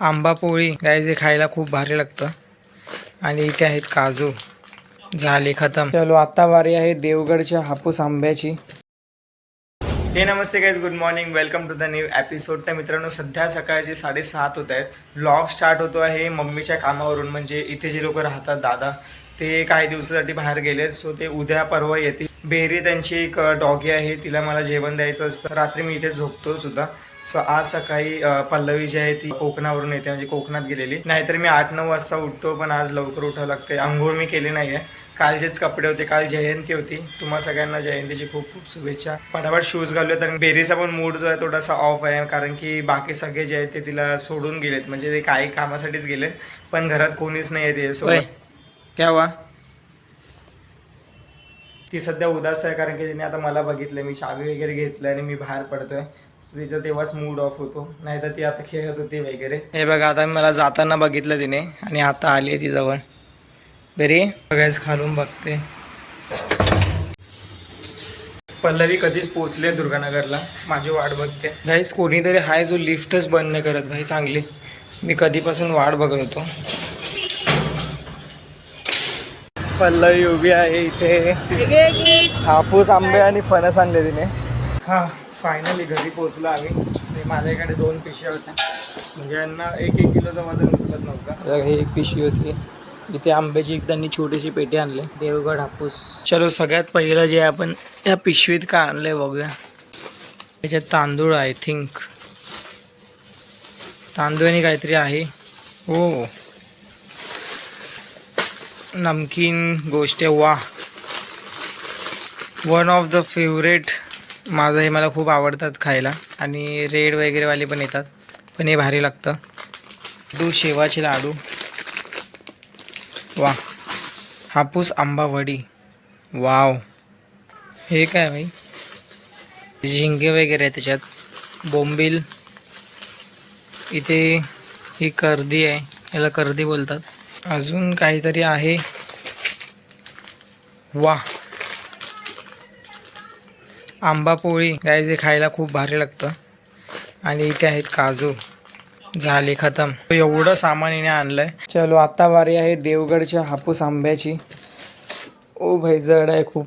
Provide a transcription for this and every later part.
आंबा पोळी. गाय जे खायला खूप भारी लागतं. आणि इथे आहेत काजू. झाली खतम. चलो आता वारी आहे देवगडच्या हापूस आंब्याची. हे नमस्ते guys good morning welcome to the new episode तर मित्रांनो सध्या सकाळचे साडेसात होत आहेत. व्लॉग स्टार्ट होतो आहे मम्मीच्या कामावरून. म्हणजे इथे जे लोक राहतात दादा ते काही दिवसासाठी बाहेर गेले सो ते उद्या परवा येतील. बेरी त्यांची एक डॉगी आहे. तिला मला जेवण द्यायचं असतं. रात्री मी इथे झोपतो सुद्धा. सो आज सकाळी पल्लवी जी आहे ती कोकणावरून येते म्हणजे कोकणात गेलेली. नाहीतर मी आठ नऊ वाजता उठतो पण आज लवकर उठावं लागते आंघोळ मी केली नाही आहे कालचेच कपडे होते काल जयंती होती. तुम्हा सगळ्यांना जयंतीची खूप खूप शुभेच्छा. फटाफट शूज घालले तर बेरीचा पण मूड जो आहे थोडासा ऑफ आहे. कारण की बाकी सगळे जे आहेत ते तिला सोडून गेलेत. म्हणजे ते काही कामासाठीच गेलेत पण घरात कोणीच नाही आहे सोबत क्या वा ती सध्या उदास आहे कारण की तिने आता मला बघितलं मी चावी वगैरे घेतलं आणि मी बाहेर पडतोय. तिचा तेव्हाच मूड ऑफ होतो. नाही तर ती आता खेळत होती वगैरे. हे बघा आता मला जाताना बघितलं तिने आणि आता आली आहे ती जवळ बरी बघायच खालून बघते. पल्लवी कधीच पोचले दुर्गानगरला. माझी वाट बघते. गाईस कोणीतरी हाय जो लिफ्टच बंद नाही करत भाई चांगली. मी कधीपासून वाट बघत. होतो पल्लवी उभी आहे इथे. हापूस आंबे आणि फणस आणले तिने. हा. फायनली घरी पोहोचलो आम्ही. ते माझ्याकडे दोन पिशव्या होत्या. म्हणजे यांना एक एक किलोचं वजन उचलत नव्हतं. हे एक पिशवी होती. इथे आंब्याची एक त्यांनी छोटीशी पेटी आणली. देवगड हापूस. चलो सगळ्यात पहिलं जे आपण या पिशवीत का आणलंय बघूया. त्याच्यात तांदूळ आय थिंक तांदूळ आणि काहीतरी आहे. हो नमकीन गोष्ट वा वन ऑफ द फेवरेट माझं हे मला खूप आवडतात खायला. आणि रेड वगैरेवाले पण येतात. पण हे भारी लागतं. लाडू शेवाचे लाडू. वा हापूस आंबा वडी. वाव. हे काय भाई? झिंगे वगैरे आहे त्याच्यात. बोंबील. इथे ही कर्दी आहे. याला कर्दी बोलतात. अजून काहीतरी आहे. वा आंबा पोळी. गाय जे खायला खूप भारी लागतं. आणि इथे आहेत काजू. झाले खतम. एवढं सामान हिने आणलंय. चलो आता वारी आहे देवगडच्या हापूस आंब्याची. ओ भाई जड आहे खूप.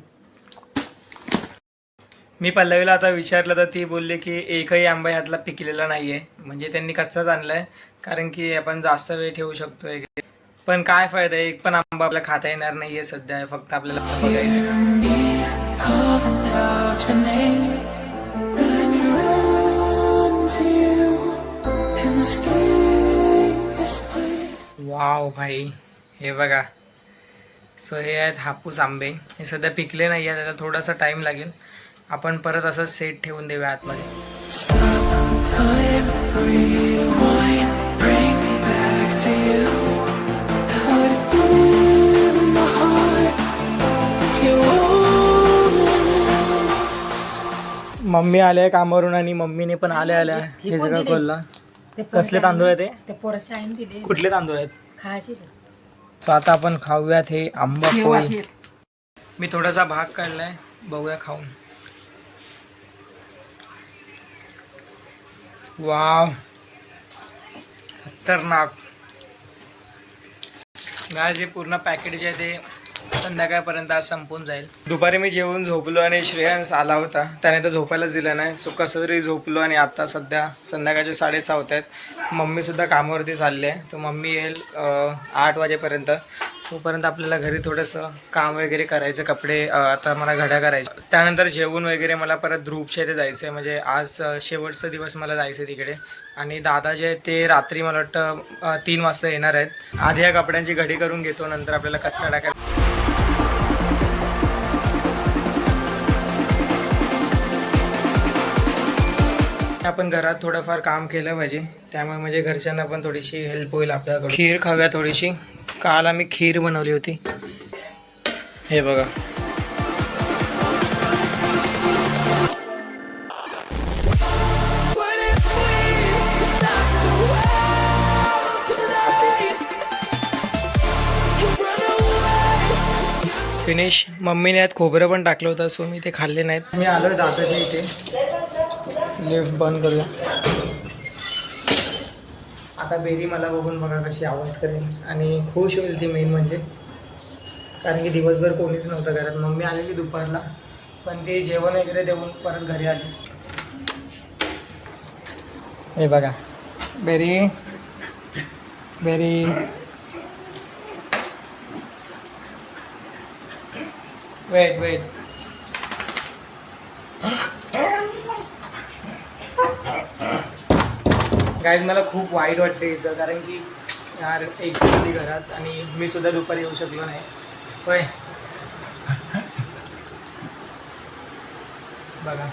मी पल्लवीला आता विचारलं तर ती बोलली की एकही आंबा यातला पिकलेला नाही आहे म्हणजे त्यांनी कच्चाच आणलाय कारण की आपण जास्त वेळ ठेवू शकतो पण काय फायदा एक पण आंबा आपल्याला खाता येणार नाही आहे सध्या. फक्त आपल्याला बघायचं वाव भाई. हे बघा. सो हे आहेत हापूस आंबे. हे सध्या पिकले नाही आहे त्याला थोडासा टाइम लागेल. आपण परत असं सेट ठेवून देऊया आतमध्ये. मम्मी आल्या कामावरून आणि मम्मीने पण आल्या आल्या. हे सगळं खोललं. कसले तांदूळ आहे ते? ते पोराच्या आईने दिले. कुठले तांदूळ आहेत? खायचे सो आता आपण खाऊयात हे आंबा पोळी. मी थोडासा भाग काढलाय. बघूया खाऊन. वाव. खतरनाक. गाय जे पूर्ण पॅकेट जे आहे ते संध्याकाळपर्यंत आज संपून जाईल. दुपारी मी जेवून झोपलो आणि श्रेयांस आला होता. त्याने तर झोपायलाच दिलं नाही. सो कसं तरी झोपलो आणि आता सध्या संध्याकाळचे साडेसहा होत आहेत. मम्मीसुद्धा कामावरती चालली आहे. तर मम्मी येईल आठ वाजेपर्यंत. तोपर्यंत आपल्याला घरी थोडंसं काम वगैरे करायचं कपडे आता मला घड्या करायचे त्यानंतर जेवून वगैरे मला परत ध्रुपच्या इथे जायचं आहे म्हणजे आज शेवटचा दिवस मला जायचं आहे तिकडे. आणि दादा जे आहेत ते रात्री मला वाटतं तीन वाजता येणार आहेत. आधी या कपड्यांची घडी करून घेतो. नंतर आपल्याला कचरा टाकायला आपण घरात थोडंफार काम केलं पाहिजे. त्यामुळे म्हणजे घरच्यांना पण थोडीशी हेल्प होईल आपल्याकडून. खीर खाऊया थोडीशी. काल आम्ही खीर बनवली होती. हे बघा. फिनिश. मम्मीने यात खोबरं पण टाकलं होतं सो मी ते खाल्ले नाहीत. मी आलो दादाच्या इथे. लिफ्ट बंद करूया. आता बेरी मला बघून बघा कशी आवाज करेल. आणि खुश होईल ती मेन म्हणजे. कारण की दिवसभर कोणीच नव्हतं घरात. मम्मी आलेली दुपारला. पण ते जेवण वगैरे देऊन परत घरी आली. हे बघा. Berry. Berry. Wait wait guys मला खूप वाईट वाटते हिचं कारण की यार एक होती घरात आणि मी सुद्धा दुपारी येऊ शकलो नाही. होय. बघा.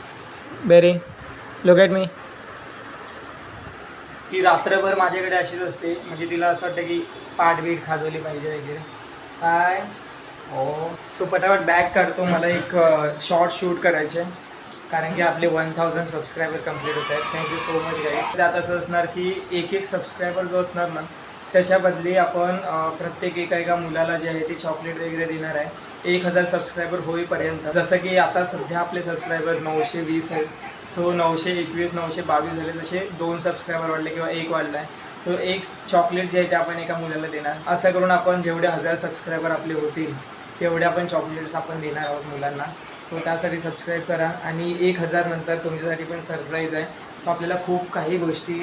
बेरी लुक ॲट मी ती रात्रभर माझ्याकडे अशीच असते. म्हणजे तिला असं वाटतं की पाठ बीट खाजवली पाहिजे वगैरे. काय हो सो पटापट बॅग काढतो. मला एक शॉर्ट शूट करायचे कारण की आपले वन थाउजंड सबस्क्रायबर कंप्लीट होत आहेत. थँक्यू सो मच गाईस त्यात असं असणार की एक एक सबस्क्रायबर जो असणार ना त्याच्या बदली आपण प्रत्येक एका एका मुलाला जे आहे ते चॉकलेट वगैरे देणार आहे. एक हजार सबस्क्रायबर होईपर्यंत. जसं की आता सध्या आपले सबस्क्रायबर नऊशे वीस आहेत. सो नऊशे एकवीस नऊशे बावीस झाले जसे दोन सबस्क्रायबर वाढले किंवा एक वाढला आहे तो एक चॉकलेट जे आहे ते आपण एका मुलाला देणार. असं करून आपण जेवढे हजार सबस्क्रायबर आपले होतील तेवढे आपण चॉकलेट्स आपण देणार आहोत मुलांना. सो त्यासाठी सबस्क्राईब करा. आणि एक हजार नंतर तुमच्यासाठी पण सरप्राईज आहे. सो आपल्याला खूप काही गोष्टी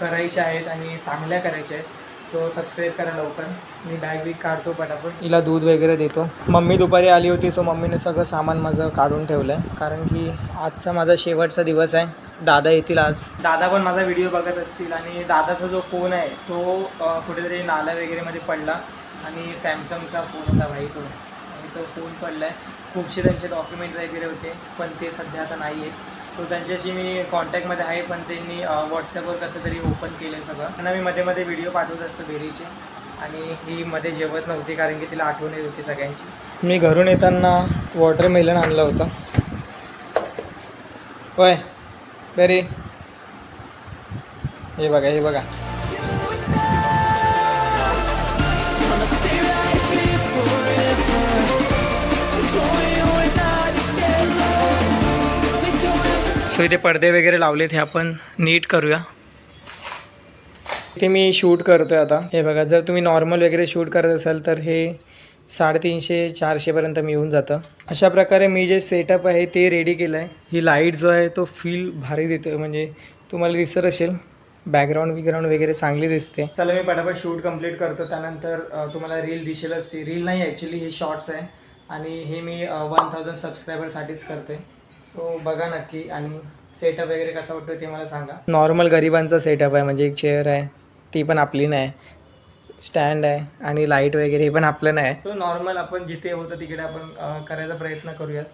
करायच्या आहेत आणि चांगल्या करायच्या आहेत. सो सबस्क्राईब करा लवकर. मी बॅग बिग काढतो पटापट. हिला दूध वगैरे देतो. मम्मी दुपारी आली होती सो मम्मीने सगळं सामान माझं काढून ठेवलं आहे कारण की आजचा माझा शेवटचा दिवस आहे. दादा येतील आज. दादा पण माझा व्हिडिओ बघत असतील आणि दादाचा जो फोन आहे तो कुठेतरी नाला वगैरेमध्ये पडला. आणि सॅमसंगचा फोन होता भाई तो. आणि तो फोन पडला आहे खूपसे त्यांचे डॉक्युमेंट वगैरे होते पण ते सध्या आता नाही आहेत सो त्यांच्याशी मी कॉन्टॅक्टमध्ये आहे पण त्यांनी व्हॉट्सअपवर कसं तरी ओपन केलं आहे सगळं. त्यांना मी मध्ये मध्ये व्हिडिओ पाठवत असतो बेरीचे. आणि ही मध्ये जेवत नव्हती कारण की तिला आठवण येत होती सगळ्यांची. मी घरून येताना वॉटरमेलन आणलं होतं. होय बेरी. हे बघा हे बघा. सो इथे पडदे वगैरे लावलेत हे आपण नीट करूया. इथे मी शूट करतोय आता. हे बघा जर तुम्ही नॉर्मल वगैरे शूट करत असाल तर हे साडेतीनशे चारशेपर्यंत मी येऊन जातं. अशा प्रकारे मी जे सेटअप आहे ते रेडी केलं आहे ही लाइट जो आहे तो फील भारी देतो म्हणजे तुम्हाला दिसत असेल बॅकग्राऊंड बिग्राऊंड वगैरे चांगली दिसते. चला मी पटापट शूट कंप्लीट करतो. त्यानंतर तुम्हाला रील दिसेलच ती रील नाही ॲक्च्युली हे शॉर्ट्स आहे. आणि हे मी वन थाउजंड सबस्क्रायबरसाठीच करते सो बघा नक्की आणि सेटअप वगैरे कसा वाटतो ते मला सांगा. नॉर्मल गरिबांचा सेटअप आहे म्हणजे एक चेअर आहे ती पण आपली नाही. स्टँड आहे आणि लाइट वगैरे हे पण आपलं नाही. तो नॉर्मल आपण जिथे होतं तिकडे आपण करायचा प्रयत्न करूयात.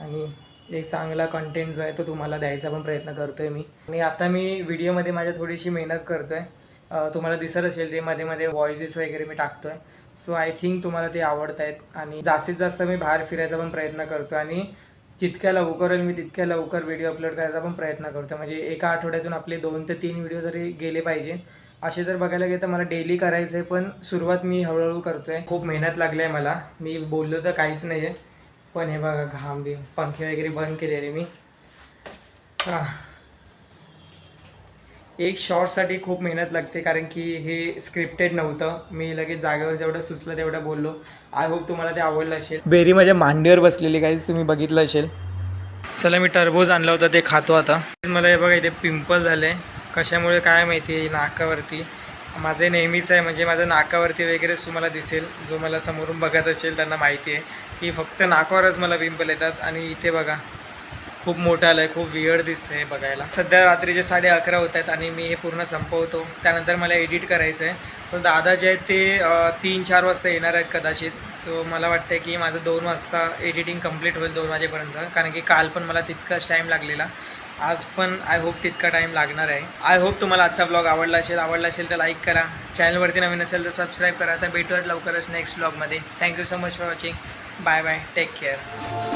आणि एक चांगला कंटेंट जो आहे तो तुम्हाला द्यायचा पण प्रयत्न करतो आहे मी. आणि आता मी व्हिडिओमध्ये माझ्या थोडीशी मेहनत करतो आहे तुम्हाला दिसत असेल ते मध्ये मध्ये व्हॉइसेस वगैरे मी टाकतो आहे सो आय थिंक तुम्हाला ते आवडत आहेत आणि जास्तीत जास्त मी बाहेर फिरायचा पण प्रयत्न करतो आणि जितक्या लवकर होईल मी तितक्या लवकर व्हिडिओ अपलोड करायचा पण प्रयत्न करतो म्हणजे एका आठवड्यातून आपले दोन ते तीन व्हिडिओ जरी गेले पाहिजे असे जर बघायला गेलं तर मला डेली करायचं आहे पण सुरुवात मी हळूहळू करतो आहे खूप मेहनत लागली आहे मला. मी बोललो तर काहीच नाही आहे पण हे बघा घाम बी पंखे वगैरे बंद केलेले मी. हां. एक शॉर्टसाठी खूप मेहनत लागते कारण की हे स्क्रिप्टेड नव्हतं. मी लगेच जागेवर जेवढं सुचलं तेवढं बोललो. आय होप तुम्हाला ते आवडलं असेल. बेरी माझ्या मांडीवर बसलेली काहीच तुम्ही बघितलं असेल. चला मी टरबूज आणलं होतं ते खातो आता. मला हे बघा इथे पिंपल झाले. कशामुळे काय माहिती आहे नाकावरती. माझे नेहमीच आहे म्हणजे माझं नाकावरती वगैरेच तुम्हाला दिसेल. जो मला समोरून बघत असेल त्यांना माहिती आहे. की फक्त नाकावरच मला पिंपल येतात. आणि इथे बघा खूप मोठं आलं आहे खूप वियर्ड दिसतंय बघायला. सध्या रात्रीचे साडे अकरा होत आहेत आणि मी हे पूर्ण संपवतो. त्यानंतर मला एडिट करायचं आहे तर दादा जे आहेत ते तीन चार वाजता येणार आहेत कदाचित. तो मला वाटतं की माझं दोन वाजता एडिटिंग कंप्लीट होईल दोन वाजेपर्यंत. कारण की काल पण मला तितकाच टाईम लागलेला. आज पण आय होप तितका टाईम लागणार आहे. आय होप तुम्हाला आजचा ब्लॉग आवडला असेल आवडला असेल तर लाईक करा. चॅनलवरती नवीन असेल तर सबस्क्राईब करा. तर भेटूयात लवकरच नेक्स्ट ब्लॉगमध्ये thank you so much for watching bye bye take care